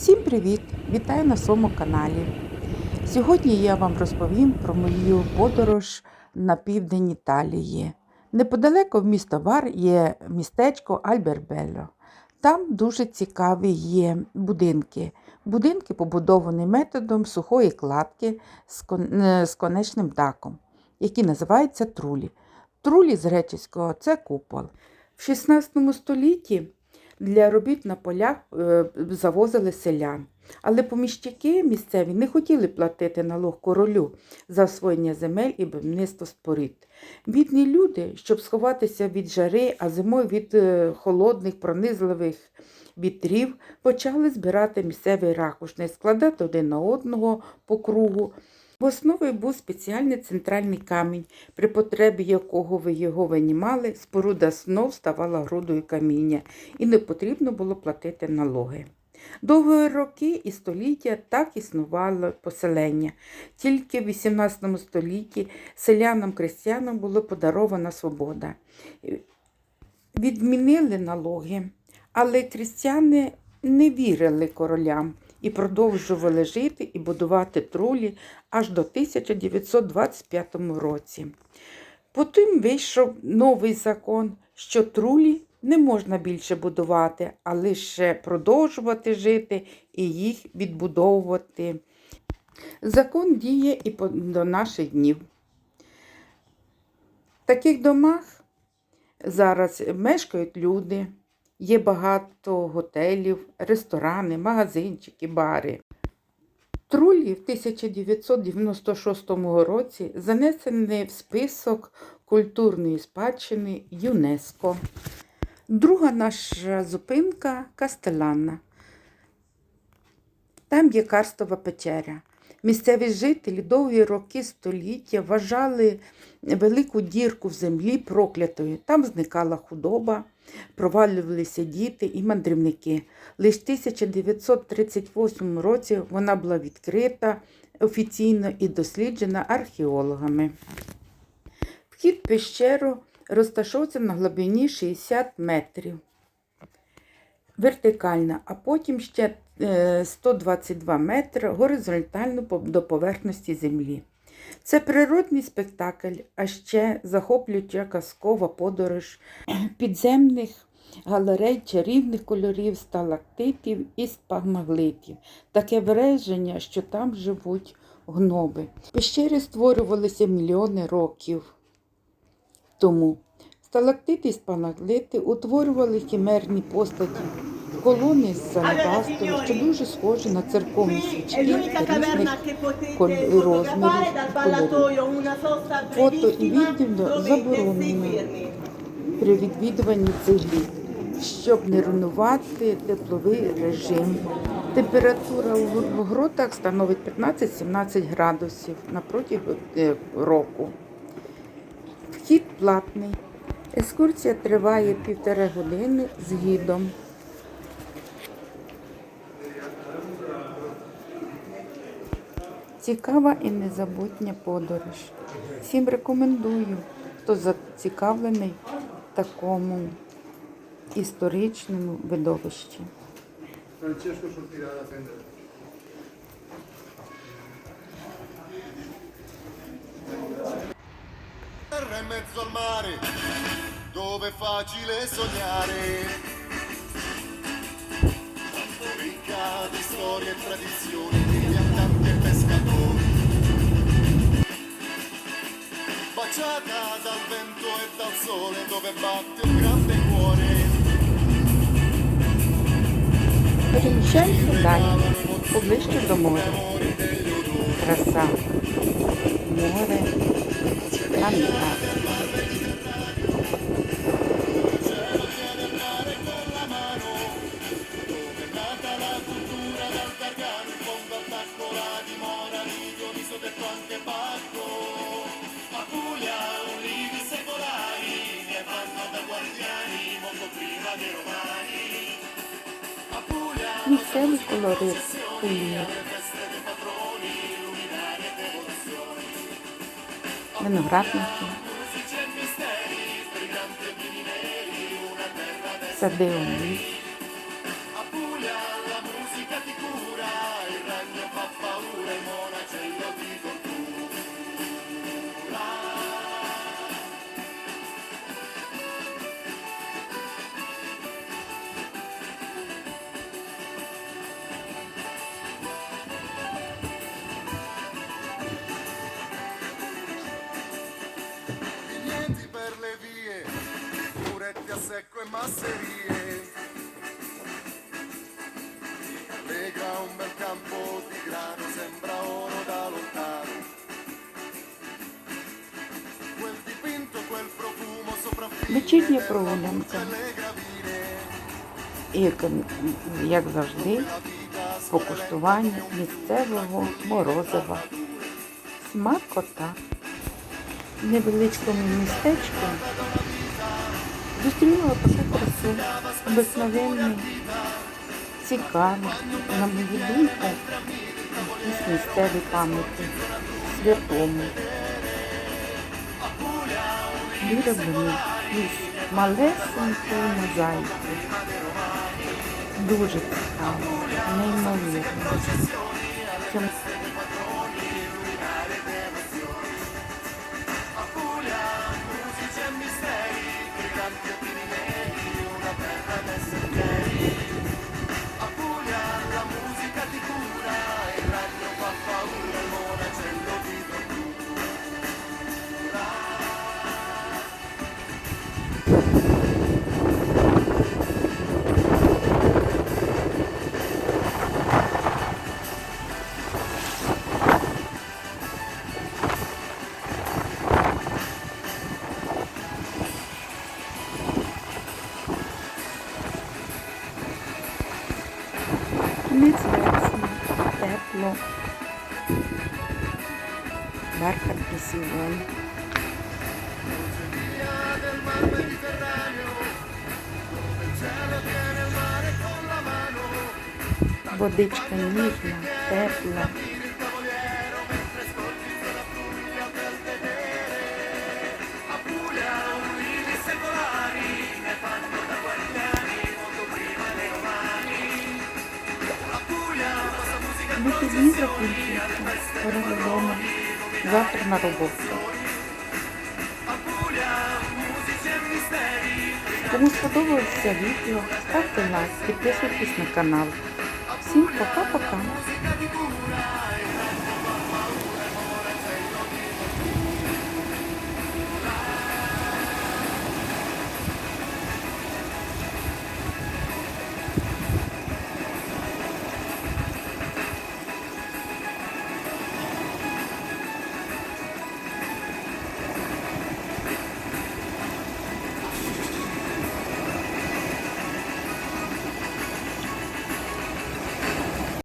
Всім привіт! Вітаю на своєму каналі. Сьогодні я вам розповім про мою подорож на південь Італії. Неподалеко в місто Вар є містечко Альбербелло. Там дуже цікаві є будинки. Будинки побудовані методом сухої кладки з е, конечним даком, які називаються трулі. Трулі з греческого це купол. В 16 столітті для робіт на полях е, завозили селян. Але поміщики місцеві не хотіли платити налог королю за освоєння земель і будівництво спорід. Бідні люди, щоб сховатися від жари, а зимою від е, холодних, пронизливих вітрів, почали збирати місцевий ракушник, складати один на одного по кругу. В основі був спеціальний центральний камінь, при потребі якого ви його винімали, споруда знов ставала грудою каміння, і не потрібно було платити налоги. Довгі роки і століття так існувало поселення. Тільки в 18 столітті селянам-крестьянам була подарована свобода. Відмінили налоги, але крістяни не вірили королям і продовжували жити і будувати трулі аж до 1925 році. Потім вийшов новий закон, що трулі не можна більше будувати, а лише продовжувати жити і їх відбудовувати. Закон діє і до наших днів. В таких домах зараз мешкають люди, є багато готелів, ресторани, магазинчики, бари. Трулі в 1996 році занесені в список культурної спадщини ЮНЕСКО. Друга наша зупинка Кастеланна. Там є карстова печеря. Місцеві жителі довгі роки століття вважали велику дірку в землі проклятою. Там зникала худоба, провалювалися діти і мандрівники. Лише в 1938 році вона була відкрита офіційно і досліджена археологами. Вхід в пещеру розташовується на глибині 60 метрів. Вертикальна, а потім ще 122 метри горизонтально до поверхності землі. Це природний спектакль, а ще захоплююча казкова подорож підземних галерей чарівних кольорів, сталактитів і спагмаглитів. Таке враження, що там живуть гноби. Пещери створювалися мільйони років тому. Сталактити і спанаглити утворювали хімерні постаті, колони з алебастру, що дуже схожі на церковні свічки l'unica різних розмірів кольорів. Фото і відео dove при відвідуванні цих літ, щоб не руйнувати тепловий режим. Температура в гротах становить 15-17 градусів на протягом е, року. Вхід платний. Екскурсія триває півтори години з гідом. Цікава і незабутня подорож. Всім рекомендую, хто зацікавлений такому історичному видовищі. Mezzo al mare, dove è facile sognare. Ricca di storie e tradizioni, Baciata dal vento e dal sole, dove batte un grande cuore. Переміщаємося далі, поближче до моря. Краса. Море. Ландшафт. Місцевий колорит Пулія. Виноградники. Сади олів. Masserie. Allegra un bel campo di grano, sembra oro da lontano. Quel dipinto, quel profumo sopraffina Вечірня прогулянка. І, як завжди, покуштування місцевого морозива. Смакота. В невеличкому містечку зустріла красу, обикновенний, цікавий, на мою думку, якісь місцеві пам'яті, святому. Вироблені із малесенької мозаїки. Дуже цікаво, неймовірно. Незвесно, тепло. Бархатний сезон. Водичка ніжна, тепла. Вихідні закінчуються. Пора додому. Завтра на роботу. Кому сподобалося відео, ставте лайк, підписуйтесь на канал. Всім пока-пока.